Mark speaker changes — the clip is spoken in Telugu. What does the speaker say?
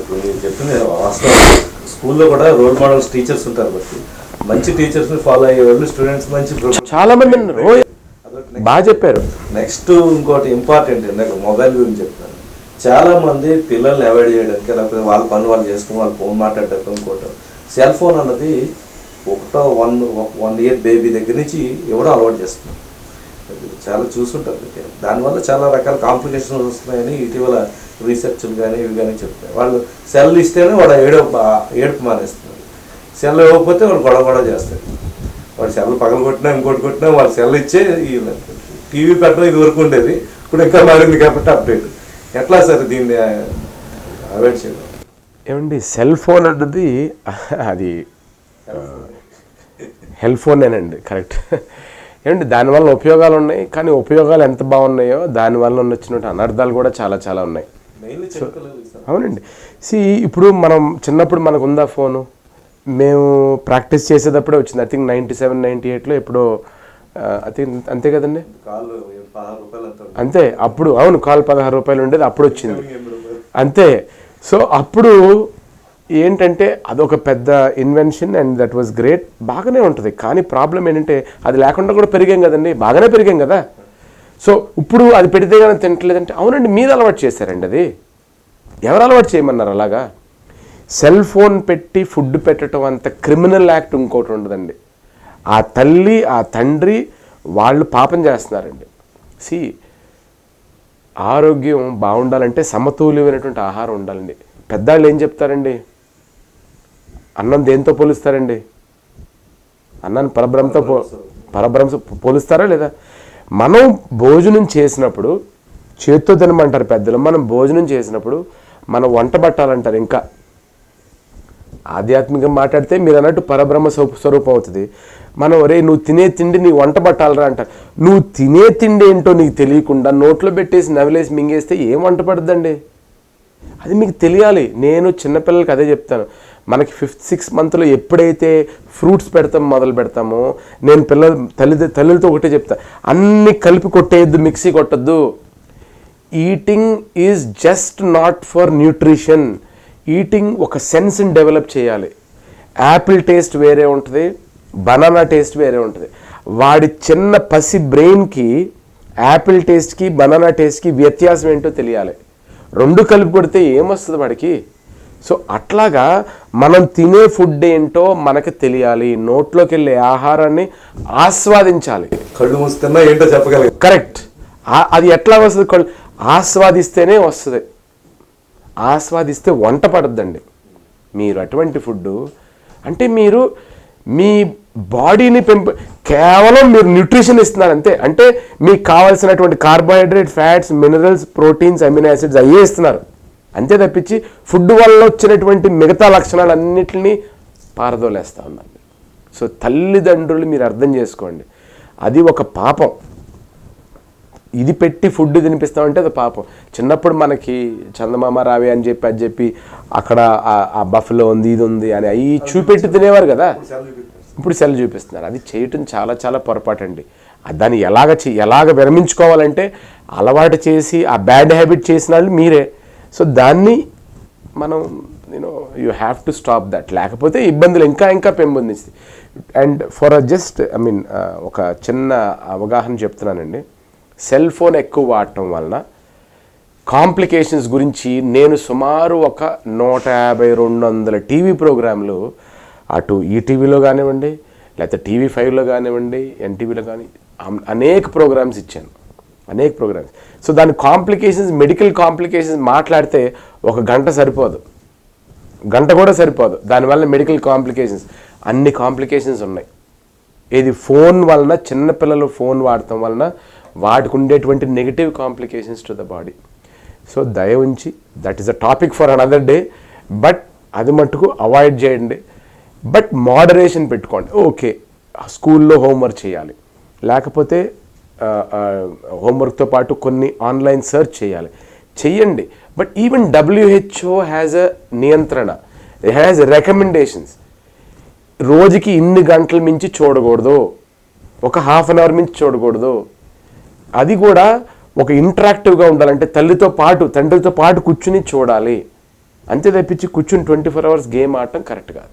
Speaker 1: ఇప్పుడు మీరు చెప్పింది వాస్తవం. స్కూల్లో కూడా రోల్ మోడల్స్ టీచర్స్ ఉంటారు బట్టి. మంచి టీచర్స్ని ఫాలో అయ్యే వాళ్ళు స్టూడెంట్స్ మంచి
Speaker 2: చాలా మంది బాగా చెప్పారు.
Speaker 1: నెక్స్ట్ ఇంకోటి ఇంపార్టెంట్ ఇందాక మొబైల్ గురించి చెప్తాను. చాలా మంది పిల్లల్ని అవాయిడ్ చేయడానికి లేకపోతే వాళ్ళ పని వాళ్ళు చేసుకుని వాళ్ళు ఫోన్ మాట్లాడటం ఇంకోటి. సెల్ ఫోన్ అన్నది ఒకటో వన్ వన్ ఇయర్ బేబీ దగ్గర నుంచి ఎవడో అలవాటు చేస్తున్నారు అది చాలా చూస్తుంటారు మీరు. దానివల్ల చాలా రకాల కాంప్లికేషన్స్ వస్తున్నాయని ఇటీవల రీసెర్చ్లు కానీ ఇవి కానీ చెప్తాయి. వాళ్ళు సెల్ ఇస్తేనే వాడు ఏడు ఏడుపు మానేస్తున్నారు సెల్ ఇవ్వకపోతే వాడు గొడవ గొడవ చేస్తాడు. వాడు సెల్ పగల కొట్టినా ఇంకోటి కొట్టినా వాళ్ళు సెల్ ఇచ్చే టీవీ పెట్టడం ఇది వరకు ఉండేది. ఇప్పుడు ఇంకా మారింది కాబట్టి అప్డేట్. ఎట్లా సార్ దీన్ని అవాయిడ్ చేయడం?
Speaker 2: ఏమండి సెల్ ఫోన్ అన్నది అది హెల్ ఫోనేనండి కరెక్ట్. ఏమండి దానివల్ల ఉపయోగాలు ఉన్నాయి. కానీ ఉపయోగాలు ఎంత బాగున్నాయో దానివల్ల వచ్చినట్టు అనర్థాలు కూడా చాలా చాలా ఉన్నాయి.
Speaker 1: సార్
Speaker 2: అవునండి. సి ఇప్పుడు మనం చిన్నప్పుడు మనకు ఉందా ఫోను? మేము ప్రాక్టీస్ చేసేటప్పుడే వచ్చింది. I think ninety seven ninety ఎయిట్లో ఎప్పుడో ఐ థింక్ అంతే కదండి?
Speaker 1: అంతే
Speaker 2: అప్పుడు అవును కాల్ పదహారు రూపాయలు ఉండేది అప్పుడు వచ్చింది. అంతే. సో అప్పుడు ఏంటంటే అదొక పెద్ద invention and that was great బాగానే ఉంటుంది. కానీ ప్రాబ్లం ఏంటంటే అది లేకుండా కూడా పెరిగాం కదండి. బాగానే పెరిగాం కదా? సో ఇప్పుడు అది పెడితే కానీ తినట్లేదంటే అవునండి మీరు అలవాటు చేశారండి అది. ఎవరు అలవాటు చేయమన్నారు అలాగా? సెల్ ఫోన్ పెట్టి ఫుడ్ పెట్టడం అంత క్రిమినల్ యాక్ట్ ఇంకోటి ఉండదండి. ఆ తల్లి ఆ తండ్రి వాళ్ళు పాపం చేస్తున్నారండి. సి ఆరోగ్యం బాగుండాలంటే సమతుల్యమైనటువంటి ఆహారం ఉండాలండి. పెద్దవాళ్ళు ఏం చెప్తారండి? అన్నం దేంతో పోలుస్తారండి? అన్నాన్ని పరబ్రహ్మతో పో పరబ్రహ్మతో పోలుస్తారా లేదా? మనం భోజనం చేసినప్పుడు చేత్తో తినమంటారు పెద్దలు మనం భోజనం చేసినప్పుడు మనం వంట పట్టాలంటారు ఇంకా. ఆధ్యాత్మికంగా మాట్లాడితే మీరు అన్నట్టు పరబ్రహ్మ స్వరూపం అవుతుంది. మనం ఒరే నువ్వు తినే తిండి నీ వంట పట్టాలరా అంటారు. నువ్వు తినే తిండి ఏంటో నీకు తెలియకుండా నోట్లో పెట్టేసి నవిలేసి మింగేస్తే ఏం వంట పడుతుందండి అది మీకు తెలియాలి. నేను చిన్నపిల్లలకి అదే చెప్తాను. మనకి ఫిఫ్త్ సిక్స్ మంత్లో ఎప్పుడైతే ఫ్రూట్స్ పెడతాం మొదలు పెడతామో నేను పిల్లల తల్లి తల్లులతో ఒకటే చెప్తా. అన్ని కలిపి కొట్టేయద్దు mixie కొట్టద్దు. Eating is just not for nutrition eating ఒక సెన్స్ని డెవలప్ చేయాలి. యాపిల్ టేస్ట్ వేరే ఉంటుంది బనానా టేస్ట్ వేరే ఉంటుంది. వాడి చిన్న పసి బ్రెయిన్కి యాపిల్ టేస్ట్కి బనానా టేస్ట్కి వ్యత్యాసం ఏంటో తెలియాలి. రెండు కలిపి కొడితే ఏమొస్తుంది వాడికి? సో అట్లాగా మనం తినే ఫుడ్ ఏంటో మనకు తెలియాలి నోట్లోకి వెళ్ళే ఆహారాన్ని ఆస్వాదించాలి.
Speaker 1: కళ్ళు మూస్తున్నా ఏంటో చెప్పగలిగారు
Speaker 2: కరెక్ట్. అది ఎట్లా వస్తుంది కళ్ళు? ఆస్వాదిస్తేనే వస్తుంది. ఆస్వాదిస్తే వంట పడద్దండి. మీరు అటువంటి ఫుడ్ అంటే మీరు మీ బాడీని పెంప కేవలం మీరు న్యూట్రిషన్ ఇస్తున్నారు అంతే. అంటే మీకు కావాల్సినటువంటి carbohydrate fats minerals proteins amino acids అయ్యే ఇస్తున్నారు. అంతే తప్పించి ఫుడ్ వల్ల వచ్చినటువంటి మిగతా లక్షణాలన్నిటిని పారదోలేస్తూ ఉన్నారు. సో తల్లిదండ్రులు మీరు అర్థం చేసుకోండి. అది ఒక పాపం. ఇది పెట్టి ఫుడ్ తినిపిస్తామంటే అది పాపం. చిన్నప్పుడు మనకి చందమామ రావే అని చెప్పి అది చెప్పి అక్కడ ఆ- ఆ బఫ్లో ఉంది ఇది ఉంది అని అవి చూపెట్టి తినేవారు కదా. ఇప్పుడు సెల్ చూపిస్తున్నారు. అది చేయటం చాలా చాలా పొరపాటు అండి దాన్ని ఎలాగ చే ఎలాగ విరమించుకోవాలంటే అలవాటు చేసి ఆ బ్యాడ్ హ్యాబిట్ చేసిన వాళ్ళు మీరే. సో దాన్ని మనం you know you have to stop that లేకపోతే ఇబ్బందులు ఇంకా ఇంకా పెంపొందిస్తాయి and for uh just I mean ఒక చిన్న అవగాహన చెప్తున్నానండి. సెల్ ఫోన్ ఎక్కువ వాడటం వలన కాంప్లికేషన్స్ గురించి నేను సుమారు ఒక నూట యాభై రెండు వందల టీవీ ప్రోగ్రాంలు అటు ఈటీవీలో కానివ్వండి లేకపోతే టీవీ ఫైవ్లో కానివ్వండి ఎన్టీవీలో కానీ అనేక ప్రోగ్రామ్స్ ఇచ్చాను. అనేక ప్రోగ్రామ్స్. సో దాని కాంప్లికేషన్స్ మెడికల్ కాంప్లికేషన్స్ మాట్లాడితే ఒక గంట సరిపోదు. గంట కూడా సరిపోదు. దానివల్ల మెడికల్ కాంప్లికేషన్స్ అన్ని కాంప్లికేషన్స్ ఉన్నాయి. ఇది ఫోన్ వలన చిన్నపిల్లలు ఫోన్ వాడటం వలన వాటికి ఉండేటువంటి negative complications to the body so దయ ఉంచి that is a topic for another day but అది మటుకు అవాయిడ్ చేయండి. బట్ మోడరేషన్ పెట్టుకోండి. ఓకే స్కూల్లో హోంవర్క్ చేయాలి. లేకపోతే హోంవర్క్తో పాటు కొన్ని ఆన్లైన్ సెర్చ్ చేయాలి. చెయ్యండి but even WHO has a నియంత్రణ. హ్యాజ్ రికమెండేషన్స్ రోజుకి ఇన్ని గంటల మించి చూడకూడదు. ఒక హాఫ్ అన్ అవర్ మించి చూడకూడదు. అది కూడా ఒక ఇంటరాక్టివ్గా ఉండాలంటే తల్లితో పాటు తండ్రితో పాటు కూర్చుని చూడాలి. అంతే తప్పించి కూర్చుని ట్వంటీ ఫోర్ అవర్స్ గేమ్ ఆడటం కరెక్ట్ కాదు.